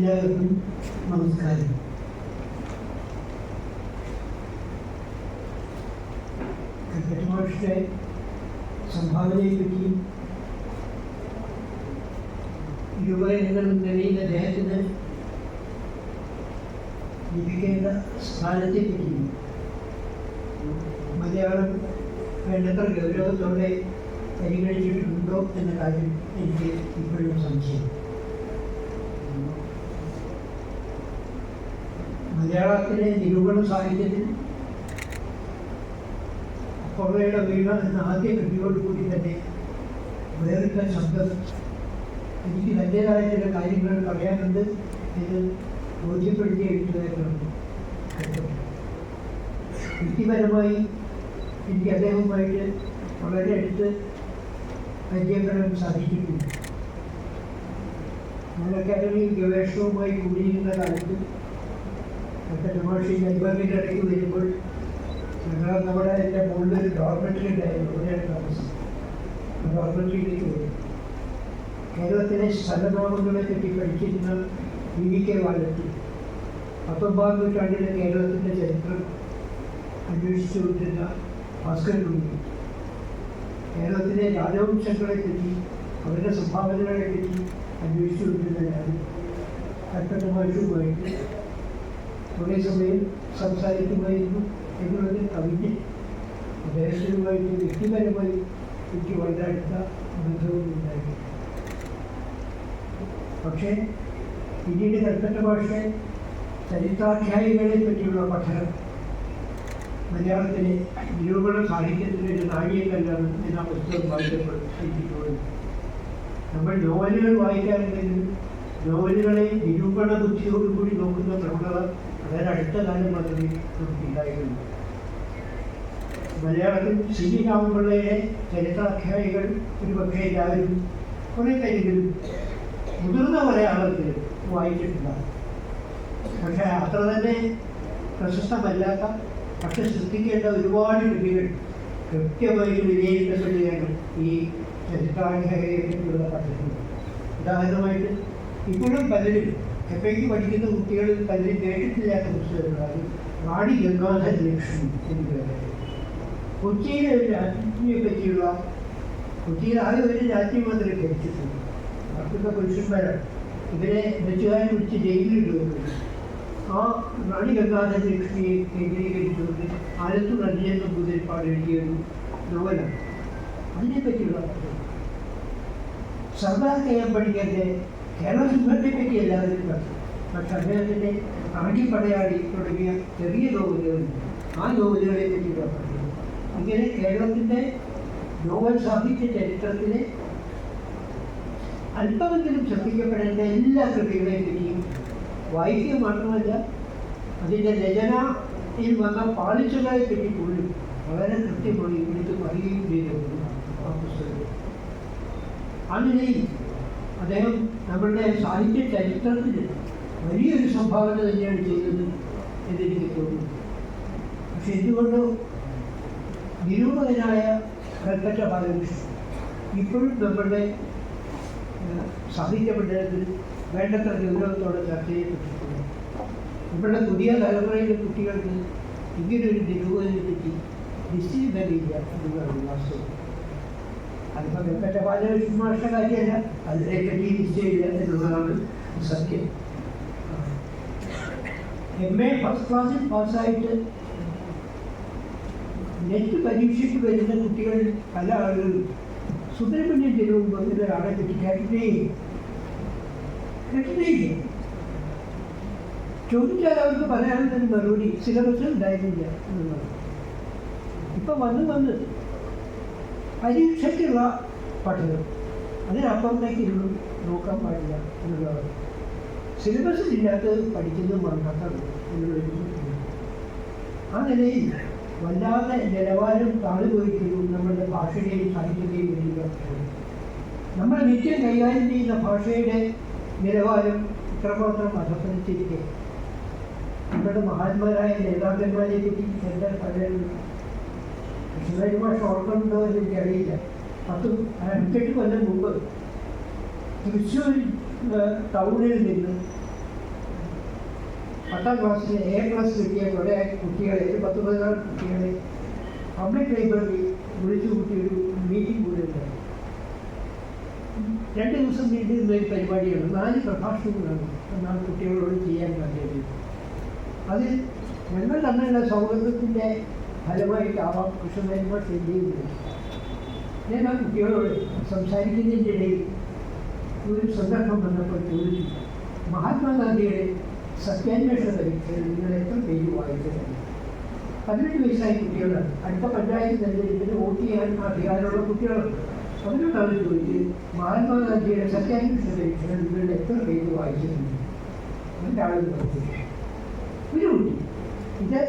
എല്ലാവർക്കും നമസ്കാരം ക്രിക്കറ്റ് മാഷിന്റെ സംഭാവനയെപ്പറ്റിയും ഇരുപയങ്ങൾ നിലയിൽ അദ്ദേഹത്തിന് ലഭിക്കേണ്ട സ്ഥാനത്തെപ്പറ്റിയും മലയാളം വേണ്ടത്ര ഗൗരവത്തോടെ പരിഗണിച്ചിട്ടുണ്ടോ എന്ന കാര്യം എനിക്ക് ഇപ്പോഴും സംശയം മലയാളത്തിലെ നിരൂപണ സാഹിത്യത്തിൽ കൊറയുടെ വീണ എന്ന ആദ്യ കൃതിയോടുകൂടി തന്നെ വേറിട്ട ശബ്ദം എനിക്ക് തന്റെതായ ചില കാര്യങ്ങൾ പറയാനുണ്ട് ഇത് ബോധ്യപ്പെടുത്തിയ എഴുത്തുകാരനാണ് വ്യക്തിപരമായി എനിക്ക് അദ്ദേഹവുമായിട്ട് വളരെ അടുത്ത് പരിചയപ്പെടാൻ സാധിച്ചിട്ടുണ്ട്. ഞാൻ അക്കാദമി ഗവേഷണവുമായി കൂടിയിരുന്ന കാലത്ത് ഒക്കെ തമാശ ലൈബ്രറിയുടെ ഇടയ്ക്ക് വരുമ്പോൾ ഞങ്ങൾ നമ്മുടെ എന്റെ മുകളിൽ ഒരു ഡോർമെറ്ററി ഉണ്ടായിരുന്നു അവിടെയാണ് താമസം ഡോർമെറ്ററിയിലേക്ക് പോയി. കേരളത്തിലെ സ്ഥലനാമങ്ങളെ പറ്റി പഠിച്ചിരുന്ന വി വി കെ വാലറ്റി പത്തൊമ്പതാം നൂറ്റാണ്ടിലെ കേരളത്തിന്റെ ചരിത്രം അന്വേഷിച്ചുകൊണ്ടിരുന്ന ഭാസ്കരൻ ഉണ്ണി കേരളത്തിലെ രാജവംശങ്ങളെ പറ്റി അവരുടെ സംഭാവനകളെ പറ്റി അന്വേഷിച്ചുകൊണ്ടിരുന്ന ഞാൻ കൽപ്പറ്റമായിട്ടുമായിട്ട് കുറേ സമയം സംസാരിക്കുമായിരുന്നു എന്നുള്ളത് കവിഞ്ഞ് അദ്ദേഹത്തിനുമായിട്ട് വ്യക്തിപരമായി എനിക്ക് വളരെ അടുത്ത ബന്ധവും പക്ഷേ പിന്നീട് കൽപ്പറ്റ ഭാഷ ചരിത്രാധ്യായികളെ പറ്റിയുള്ള പഠനം മലയാളത്തിലെ നിരൂപണ സാഹിത്യത്തിന്റെ ഒരു നാഴികക്കല്ലാണ് ഞാൻ ആ പുസ്തകം വായിക്കപ്പെട്ടിട്ടുള്ളത് നമ്മൾ നോവലുകൾ വായിക്കാറുണ്ടെങ്കിലും നോവലുകളെ നിരൂപണ ബുദ്ധിയോടുകൂടി നോക്കുന്ന പ്രവണത വളരെ അടുത്ത കാലം പദ്ധതി നമുക്കുണ്ടായിരുന്നു മലയാളത്തിൽ സി വി രാമപിള്ളയുടെ ചരിത്രാധ്യായികൾ ഒരു പക്ഷേ എല്ലാവരും കുറേ കാര്യങ്ങളും മുതിർന്ന മലയാളത്തിൽ വായിച്ചിട്ടുണ്ടാകും പക്ഷെ അത്ര തന്നെ പ്രശസ്തമല്ലാത്ത പക്ഷെ ശ്രദ്ധിക്കേണ്ട ഒരുപാട് കൃതികൾ കൃത്യമായിട്ട് വിലയിരുത്തപ്പെടുകയാണ് ഈ ചരിത്രാധ്യായയെ പറ്റിയുള്ള ഉദാഹരണമായിട്ട് ഇപ്പോഴും പലരും എപ്പോഴേക്ക് പഠിക്കുന്ന കുട്ടികളിൽ പലരും കേട്ടിട്ടില്ലാത്ത പുസ്തകങ്ങളാണ്. റാണി ഗംഗാധര ലക്ഷ്മി എന്ന് പറയുന്നത് കൊച്ചിയിലെ ഒരു രാജ്ഞിയെ പറ്റിയുള്ള കൊച്ചിയിൽ ആകെ ഒരു രാജ്ഞി മാത്രമേ കേട്ടിട്ടുള്ളൂ ബാക്കിയുള്ള പുരുഷന്മാരാണ് ഇവരെ നെറ്റുകാരെ പിടിച്ച് ജയിലിലിടുന്നത് ആ റാണി ഗംഗാധര ലക്ഷ്മിയെ കേന്ദ്രീകരിച്ചുകൊണ്ട് ആലത്തൂർ അഞ്ചെന്ന മുതൽപ്പാട് എഴുതിയ ഒരു നോവലാണ്. അതിനെപ്പറ്റിയുള്ള. സർദാർ കെ എം പണിക്കരുടെ കേരള സിംഹത്തെ പറ്റി എല്ലാവരും പക്ഷെ അദ്ദേഹത്തിന്റെ ആണ്ടിപ്പടയാളി തുടങ്ങിയ ചെറിയ നോവലുകളുണ്ട് ആ നോവലുകളെ പഠനം ഇങ്ങനെ കേരളത്തിന്റെ നോവൽ സാഹിത്യ ചരിത്രത്തിലെ അല്പമെങ്കിലും ശ്രദ്ധിക്കപ്പെടേണ്ട എല്ലാ കൃതികളെയും പറ്റിയും വായിക്കുക മാത്രമല്ല അതിന്റെ രചനയിൽ വന്ന പാളിച്ചകളെ പറ്റി പോലും വളരെ കൃത്യമായി എടുത്ത് പറയുകയും ചെയ്തിട്ടുണ്ട് ആ പുസ്തകത്തിൽ ആ അദ്ദേഹം നമ്മളുടെ സാഹിത്യ ചരിത്രത്തിൽ വലിയൊരു സംഭാവന തന്നെയാണ് ചെയ്തത് എന്നെനിക്ക് തോന്നുന്നു. പക്ഷെ എന്തുകൊണ്ട് നിരൂപകനായ കൽക്കറ്റ ബാലകൃഷ്ണൻ ഇപ്പോഴും നമ്മളുടെ സാഹിത്യ മണ്ഡലത്തിൽ വേണ്ടത്ര ഗൗരവത്തോടെ ചർച്ച ചെയ്യപ്പെട്ടിട്ടുണ്ട് നമ്മളുടെ പുതിയ തലമുറയിലെ കുട്ടികൾക്ക് ഇങ്ങനൊരു നിരൂപകനെ പറ്റി നിശ്ചയിക്കുന്നില്ല എന്നുള്ളതാണ് വാസ്തവം അതിപ്പോൾ വെങ്കട്ട ബാലകൃഷ്ണ മാഷ്ട കാര്യമല്ല അതിലേക്ക് നിശ്ചയമില്ല എന്നുള്ളതാണ് സത്യം എം എ ഫസ്റ്റ് ക്ലാസ്സിൽ പാസ്സായിട്ട് നെറ്റ് പരീക്ഷയ്ക്ക് വരുന്ന കുട്ടികളിൽ പല ആളുകളും സുബ്രഹ്മണ്യൻ തിരുവും എന്നൊരു ആളെ പറ്റി കേട്ടിട്ടേ ഇല്ല. കേട്ടിട്ടേ ഇല്ല. ചോദിച്ചാൽ അവർക്ക് പറയാനുള്ള മറുപടി സിലബസ് ഉണ്ടായിരുന്നില്ല എന്നുള്ളത് ഇപ്പം വന്ന് വന്ന് പരീക്ഷയ്ക്കുള്ള പഠനം അതിനപ്പുറത്തേക്ക് ഇരുന്നും നോക്കാൻ പാടില്ല എന്നുള്ളതാണ് സിലബസ് ഇല്ലാത്ത പഠിക്കുന്നത് മറക്കാത്തത് എന്നുള്ളൊരു. ആ നിലയിൽ വല്ലാതെ നിലവാരം താഴുപോയിരിക്കുന്നു നമ്മുടെ ഭാഷയുടെയും സാഹിത്യത്തെയും പഠനം. നമ്മൾ നിത്യം കൈകാര്യം ചെയ്യുന്ന ഭാഷയുടെ നിലവാരം ഇത്രമാത്രം അധപ്പതിച്ചിരിക്കെ നമ്മുടെ മഹാന്മാരായ നേതാക്കന്മാരെ പറ്റി എന്താ പറയുന്നത് ശിവാജി ഭാഷ ഓർക്കുന്നുണ്ടോ എന്ന് എനിക്കറിയില്ല പത്തും അഞ്ചെട്ട് കൊല്ലം മുമ്പ് തൃശ്ശൂർ ടൗണിൽ നിന്ന് പത്താം ക്ലാസ്സിൽ എ പ്ലസ് കിട്ടിയ കുറേ കുട്ടികളെ ഒരു പത്ത് പതിനാറ് കുട്ടികളെ പബ്ലിക് ലൈബ്രറി വിളിച്ചു കൂട്ടി മീറ്റിംഗ് കൂടെ ഉണ്ടായിരുന്നു രണ്ട് ദിവസം നീണ്ടിരുന്ന ഒരു പരിപാടിയാണ്. നാല് പ്രഭാഷണങ്ങളാണ് നാല് കുട്ടികളോട് ചെയ്യാൻ കഴിയുന്നത് അതിൽ ഞങ്ങൾ തമ്മിലുള്ള സൗഹൃദത്തിന്റെ ഫലമായിട്ടാവാം കൃഷ്ണനായ്മ ചെയ്യുന്നത്. ഞാൻ ആ കുട്ടികളോട് സംസാരിക്കുന്നതിന്റെ ഇടയിൽ ഒരു സന്ദർഭം വന്നപ്പോൾ ചോദിച്ചു മഹാത്മാഗാന്ധിയുടെ സത്യാന്വേഷണ പരീക്ഷയിൽ നിങ്ങൾ എത്ര പേര് വായിച്ചിട്ടുണ്ട്? പതിനെട്ട് വയസ്സായ കുട്ടികളാണ്. അടുത്ത പഞ്ചായത്ത് തെരഞ്ഞെടുപ്പിന് വോട്ട് ചെയ്യാൻ അധികാരമുള്ള കുട്ടികളാണ്. അവരോടാണ് ചോദിച്ചത് മഹാത്മാഗാന്ധിയുടെ സത്യാന്വേഷണ പരീക്ഷയിൽ നിങ്ങൾ എത്ര പേര് വായിച്ചിട്ടുണ്ട്? ഒരാളും ഒരു കുട്ടി ഇത്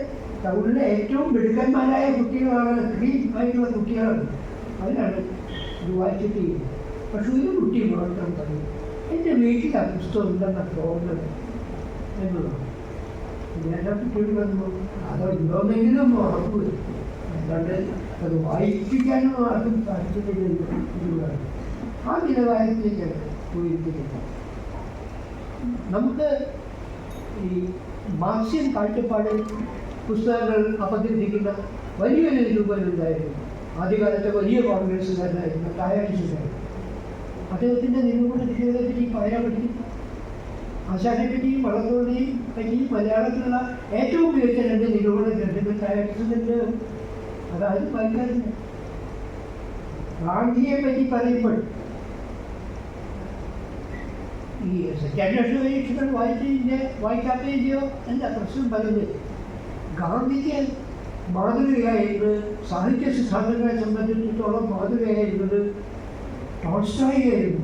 ടൗണിലെ ഏറ്റവും മിടുക്കന്മാരായ കുട്ടികളാണ് സ്ത്രീ ആയിട്ടുള്ള കുട്ടികളാണ്. അതിനാണ് വായിച്ചിട്ട് ചെയ്യുന്നത്. പക്ഷെ ഒരു കുട്ടി മാത്രം പറയും എന്റെ വീട്ടിൽ ആ പുസ്തകം ഉണ്ടെന്ന തോന്നുന്നത് ഞാൻ ആ കുട്ടിയോട് പറഞ്ഞു അതുണ്ടോന്നെങ്കിലും ഉറപ്പ് വരും അത് വായിപ്പിക്കാനും ആർക്കും താല്പര്യമില്ല. ആ നിലവാരത്തിലേക്കാണ് പോയിരിക്കുന്നത് നമുക്ക് ഈ മാർക്സിയൻ കാഴ്ചപ്പാട് പുസ്തകങ്ങൾ അവതരിപ്പിക്കുന്ന വലിയ രൂപത്തിലുണ്ടായിരുന്നു ആദ്യകാലത്തെ വലിയ കോൺഗ്രസ്സുകാരനായിരുന്നു ഡയാലിസിസായിരുന്നു അദ്ദേഹത്തിന്റെ നിരൂപണ രീതികളെ പറ്റി പറയാൻ പറ്റി. ആശാനെ പറ്റിയും വളർന്നോടെയും പറ്റിയും മലയാളത്തിലുള്ള ഏറ്റവും ഉപയോഗിച്ച രണ്ട് നിരൂപണ ഗ്രന്ഥങ്ങൾ ഡയാലിസിസിന്റെ അതായത് വായിക്കാറില്ല ഗാന്ധിയെ പറ്റി പറയുമ്പോൾ ഈ സത്യാന്വേഷണ പരീക്ഷകൾ വായിച്ചതിന്റെ വായിക്കാത്തതിന്റെയോ അല്ല പ്രശ്നം പറയുന്നത് ഗാന്ധിക്ക് മാതൃകയായിരുന്നത് സാഹിത്യ സിദ്ധാന്തങ്ങളെ സംബന്ധിച്ചിടത്തോളം മാതൃകയായിരുന്നത് ടോൾസ്റ്റോയി ആയിരുന്നു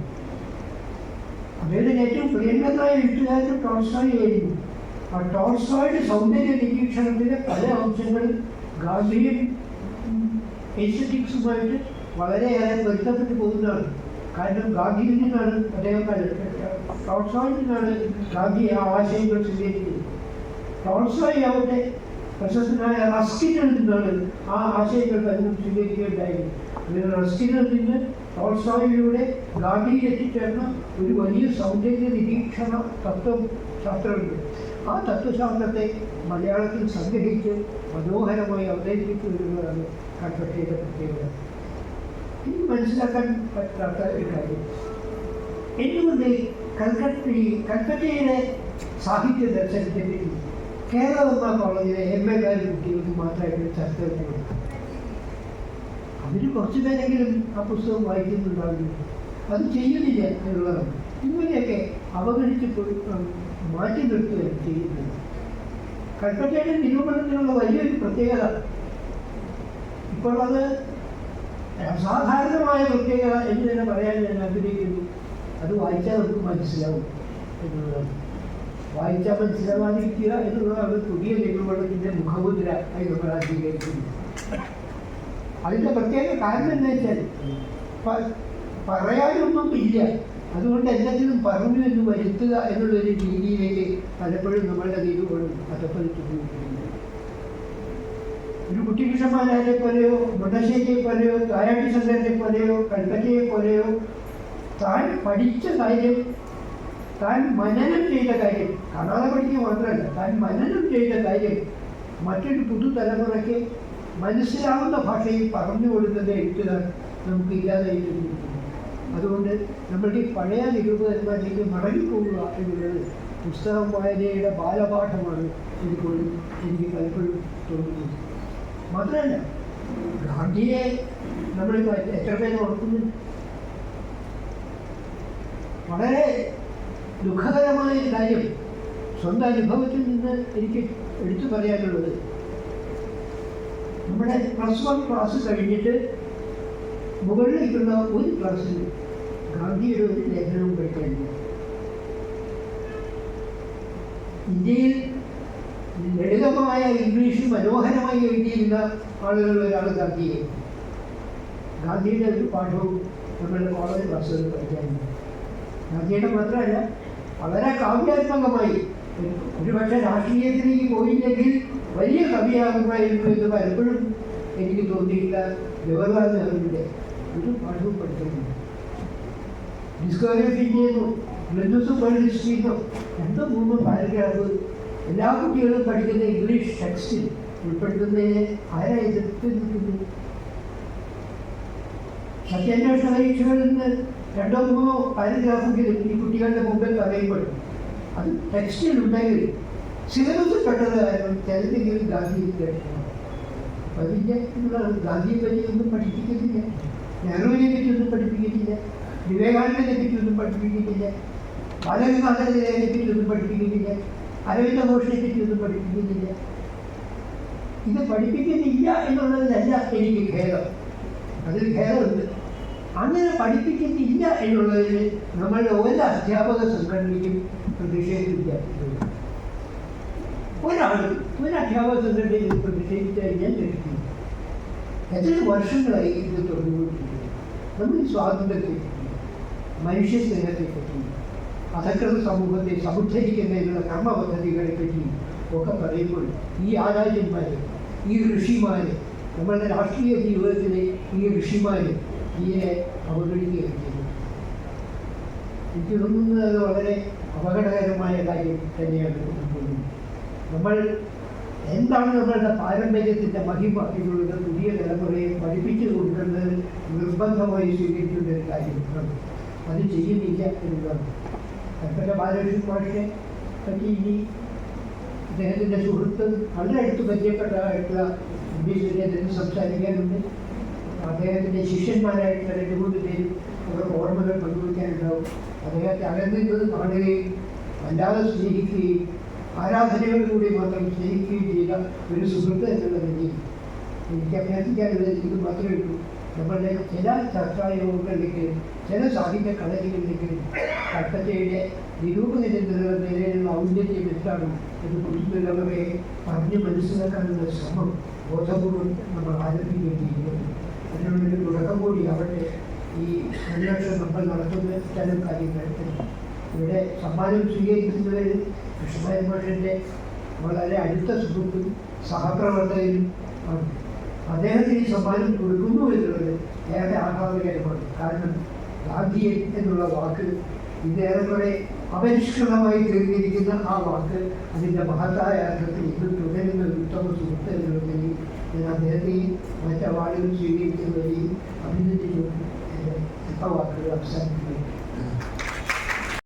അദ്ദേഹത്തിന് ഏറ്റവും പ്രിയങ്കരനായ എഴുത്തുകാരൻ ടോൾസ്റ്റോയി ആയിരുന്നു ആ ടോൾസ്റ്റോയുടെ സൗന്ദര്യ നിരീക്ഷണത്തിന്റെ പല അംശങ്ങൾ ഗാന്ധിയും എസ്തറ്റിക്സുമായിട്ട് വളരെയേറെ പൊരുത്തപ്പെട്ടു പോകുന്നതാണ്. കാരണം ഗാന്ധിയിൽ നിന്നാണ് അദ്ദേഹം ടോൾസ്റ്റോയിൽ നിന്നാണ് ഗാന്ധി ആ ആശയങ്ങൾ സ്വീകരിക്കുന്നത്. ടോൾസ്റ്റോയി ആവട്ടെ പ്രശസ്തനായ റസ്കിനിൽ നിന്നാണ് ആ ആശയങ്ങൾ തന്നെ സ്വീകരിക്കുകയുണ്ടായത് അങ്ങനെ റസ്കിനിൽ നിന്ന് ടോൾസ്റ്റോയിലൂടെ ഗാഡിയിൽ എത്തിച്ചേർന്ന ഒരു വലിയ സൗന്ദര്യ നിരീക്ഷണ തത്വം ശാസ്ത്രമുണ്ട്. ആ തത്വശാസ്ത്രത്തെ മലയാളത്തിൽ സംഗ്രഹിച്ച് മനോഹരമായി അവതരിപ്പിച്ചു വരുന്നതാണ് കൽപ്പറ്റയുടെ പ്രത്യേകത. ഇനി മനസ്സിലാക്കാൻ പറ്റാത്ത ഒരു കാര്യം. എന്തുകൊണ്ട് കൽക്കട്ട കൽക്കട്ടയുടെ സാഹിത്യ ദർശനത്തെ പറ്റി കേരളവർമ്മ കോളേജിലെ എം എ കാരി കുട്ടികൾക്ക് മാത്രമായിട്ട് ചർച്ച അതിന് കുറച്ചു പേരെങ്കിലും ആ പുസ്തകം വായിക്കുന്നുണ്ടാവില്ല? അത് ചെയ്യുന്നില്ല എന്നുള്ളതാണ്. ഇങ്ങനെയൊക്കെ അവഗണിച്ച് മാറ്റി നിർത്തുകയാണ് ചെയ്യുന്നത്. കൽപ്പറ്റയുടെ നിരൂപണത്തിനുള്ള വലിയൊരു പ്രത്യേകത ഇപ്പോൾ അത് അസാധാരണമായ പ്രത്യേകത എന്ന് തന്നെ പറയാൻ ഞാൻ ആഗ്രഹിക്കുന്നു. അത് വായിച്ചാൽ നമുക്ക് മനസ്സിലാവും എന്നുള്ളതാണ്. വായിച്ചാൽ മനസ്സിലാവാതിരിക്കുക എന്നുള്ളതാണ് പുതിയ നിയമനത്തിന്റെ മുഖമുദ്ര ആയി നമ്മൾ അംഗീകരിക്കുന്നത് അതിന്റെ പ്രത്യേക കാരണം എന്താ വെച്ചാൽ പറയാനൊന്നും ഇല്ല. അതുകൊണ്ട് എല്ലാത്തിനും പറഞ്ഞു എന്ന് വരുത്തുക എന്നുള്ളൊരു രീതിയിലേക്ക് പലപ്പോഴും നമ്മളുടെ നിരൂപണം അധപ്പതിച്ചു പോയിട്ടുണ്ട് ഒരു കുട്ടികൃഷ്ണമാരെ പോലെയോ മുണ്ടശ്ശേരിയെ പോലെയോ താരാട്ടി സുന്ദരനെ പോലെയോ കൽപ്പറ്റയെ പോലെയോ താൻ പഠിച്ച കാര്യം താൻ മനനം ചെയ്ത കാര്യം കാണാതെ പഠിക്കുക മാത്രമല്ല താൻ മനനം ചെയ്ത കാര്യം മറ്റൊരു പുതുതലമുറയ്ക്ക് മനസ്സിലാവുന്ന ഭാഷയിൽ പറഞ്ഞു കൊടുക്കുന്ന എഴുത്തുകാർ നമുക്ക് ഇല്ലാതായിട്ടുണ്ട് അതുകൊണ്ട് നമ്മളുടെ ഈ പഴയ നിരൂപകന്മാരിലേക്ക് മടങ്ങിപ്പോവുക എന്നുള്ളത് പുസ്തകം വായനയുടെ ബാലപാഠമാണ് എനിക്കൊരു എനിക്ക് പലപ്പോഴും തോന്നുന്നത്. മാത്രമല്ല ഗാന്ധിയെ നമ്മൾ എത്ര പേര് ഓർക്കുന്നു? വളരെ ദുഃഖകരമായ ഒരു കാര്യം സ്വന്തം അനുഭവത്തിൽ നിന്ന് എനിക്ക് എടുത്തു പറയാനുള്ളത്. നമ്മുടെ പ്ലസ് വൺ ക്ലാസ് കഴിഞ്ഞിട്ട് മുകളിലേക്കുള്ള ഒരു ക്ലാസ്സിൽ ഗാന്ധിയുടെ ഒരു ലേഖനവും പഠിക്കാനില്ല. ഇന്ത്യയിൽ ലളിതമായ ഇംഗ്ലീഷ് മനോഹരമായി എഴുതിയിരുന്ന ആളുകളിൽ ഒരാൾ ഗാന്ധിയെ. ഗാന്ധിയുടെ ഒരു പാഠവും നമ്മളുടെ കോളേജ് ക്ലാസ്സുകളിൽ പഠിക്കാനില്ല. ഗാന്ധിയുടെ മാത്രമല്ല വളരെ കാവ്യാത്മകമായി ഒരുപക്ഷെ രാഷ്ട്രീയത്തിലേക്ക് പോയില്ലെങ്കിൽ വലിയ കവിയാകുമായിരുന്നു എന്ന് പലപ്പോഴും എനിക്ക് തോന്നിയില്ല ജവഹർലാൽ നെഹ്റുവിന്റെ ഒരു പാഠവും പഠിക്കുന്നുണ്ട് ഡിസ്കവറി ചെയ്യുന്നു. വേൾഡ് ഹിസ്റ്ററിന്നോ രണ്ടോ മൂന്നോ പാരഗ്രാഫ്. എല്ലാ കുട്ടികളും പഠിക്കുന്ന ഇംഗ്ലീഷ് ടെക്സ്റ്റിൽ ഉൾപ്പെടുത്തുന്നതിന് ആരാ എതിർത്ത് നിൽക്കുന്നു സത്യാന്വേഷണ പരീക്ഷകളിൽ നിന്ന് രണ്ടോ മൂന്നോ പാരഗ്രാഫെങ്കിലും ഈ കുട്ടികളുടെ മുമ്പിൽ പറയുമ്പോൾ അത് ടെക്സ്റ്റിൽ ഉണ്ടെങ്കിൽ സിലബസിൽ പെട്ടത് കാരണം ചിലതെങ്കിലും ഗാന്ധിജിയുടെ അതിന്റെ ഗാന്ധിയെ പറ്റി ഒന്നും പഠിപ്പിക്കുന്നില്ല നെഹ്റുവിനെ പറ്റി ഒന്നും പഠിപ്പിക്കുന്നില്ല വിവേകാനന്ദനെ പറ്റി ഒന്നും പഠിപ്പിക്കുന്നില്ല ബാലഗംഗാധരനെ പറ്റി ഒന്നും പഠിപ്പിക്കുന്നില്ല അരവിന്ദ ഘോഷിനെ പറ്റി ഒന്നും പഠിപ്പിക്കുന്നില്ല ഇത് പഠിപ്പിക്കുന്നില്ല എന്നുള്ളതിലല്ല എനിക്ക് ഖേദം. അതിൽ ഖേദമുണ്ട്. അങ്ങനെ പഠിപ്പിക്കുന്നില്ല എന്നുള്ളതിൽ നമ്മളുടെ ഒരു അധ്യാപക സംഘടനയ്ക്കും പ്രതിഷേധിക്കുക. ഒരാളും ഒരു അധ്യാപക സംഘടനയിൽ പ്രതിഷേധിച്ചാൽ ഞാൻ ലഭിക്കുന്നു എത്ര വർഷങ്ങളായി ഇത് തുടർന്നുകൊണ്ടിരിക്കുന്നത് നമ്മൾ ഈ സ്വാതന്ത്ര്യത്തെ പറ്റി മനുഷ്യ സ്നേഹത്തെ പറ്റി അധകൃത സമൂഹത്തെ സമുദ്ധരിക്കുന്നതിനുള്ള കർമ്മ പദ്ധതികളെ പറ്റി ഒക്കെ പറയുമ്പോൾ ഈ ആചാര്യന്മാർ ഈ ഋഷിമാർ നമ്മളുടെ രാഷ്ട്രീയ ജീവിതത്തിലെ ഈ ഋഷിമാർ ഇതിനെ അവഗണിക്കുകയാണ് ചെയ്തു എനിക്ക് തോന്നുന്നത് വളരെ അപകടകരമായ കാര്യം തന്നെയാണ് നമ്മൾ എന്താണ് നമ്മളുടെ പാരമ്പര്യത്തിന്റെ മഹിമ എന്നുള്ളത് പുതിയ തലമുറയെ പഠിപ്പിച്ചു കൊടുക്കേണ്ടത് നിർബന്ധമായി സ്വീകരിക്കേണ്ട ഒരു കാര്യമാണ്. അത് ചെയ്യുന്നില്ല എന്നുള്ളതാണ് കൽപ്പറ്റ ബാലകൃഷ്ണൻ മാഷിനെ പറ്റി ഇനി അദ്ദേഹത്തിന്റെ സുഹൃത്ത് വളരെ അടുത്ത് പരിചയപ്പെട്ടതായിട്ടുള്ള ഇംഗ്ലീഷ് പി സുരേന്ദ്രൻ സംസാരിക്കാനുണ്ട്. അദ്ദേഹത്തിന്റെ ശിഷ്യന്മാരായിട്ടുള്ള രണ്ട് മൂന്ന് പേരും അവരുടെ ഓർമ്മകൾ പങ്കുവയ്ക്കാനുണ്ടാവും അദ്ദേഹത്തെ അകന്നിരുന്നത് കാണുകയും വല്ലാതെ സ്നേഹിക്കുകയും ആരാധനകളിലൂടെ മാത്രം സ്നേഹിക്കുകയും ചെയ്ത ഒരു സുഹൃത്ത് എന്നുള്ള നിലയിൽ എനിക്ക് അഭ്യർത്ഥിക്കാനുള്ളത് ഇത് മാത്രമേ ഉള്ളൂ. നമ്മളുടെ ചില ചർച്ചായോഗങ്ങളിലേക്ക് ചില സാഹിത്യ കളരികളിലേക്ക് കട്ടത്തയുടെ നിരൂപകന്റെ നിലയിലുള്ള ഔന്നത്യം എന്താണ് എന്ന് കുറിച്ചുള്ളവരെ പറഞ്ഞ് മനസ്സിലാക്കാനുള്ള ശ്രമം ബോധപൂർവം നമ്മൾ ആരംഭിക്കേണ്ടിയിരിക്കുന്നു അതിനുള്ളൊരു തുടക്കം കൂടി അവിടെ ഈ അന്വേഷണം നമ്മൾ നടത്തുന്ന ഇത്തരം കാര്യങ്ങൾക്ക് ഇവിടെ സമ്മാനം സ്വീകരിക്കുന്നവർ കൃഷ്ണൻ മാഷിന്റെ വളരെ അടുത്ത സുഹൃത്തും സഹപ്രവർത്തകനും ആണ് അദ്ദേഹത്തിന് ഈ സമ്മാനം കൊടുക്കുന്നു എന്നുള്ളത് ഏറെ ആഹ്ലാദകരമാണ്. കാരണം ഗാന്ധിയൻ എന്നുള്ള വാക്ക് ഇതേറെക്കുറെ അപരിഷ്കൃതമായി തീർന്നിരിക്കുന്ന ആ വാക്ക് അതിന്റെ മഹത്തായ അർത്ഥത്തിൽ ഇത് തുടരുന്ന ഉത്തമ സുഹൃത്ത് എന്നുള്ളതിൽ ഞാൻ അദ്ദേഹത്തെയും മറ്റ് അവാർഡുകൾ സ്വീകരിക്കുന്നവരെയും അഭിനന്ദിച്ചുകൊണ്ട് എൻ്റെ വാക്കുകൾ അവസാനിപ്പിക്കുന്നു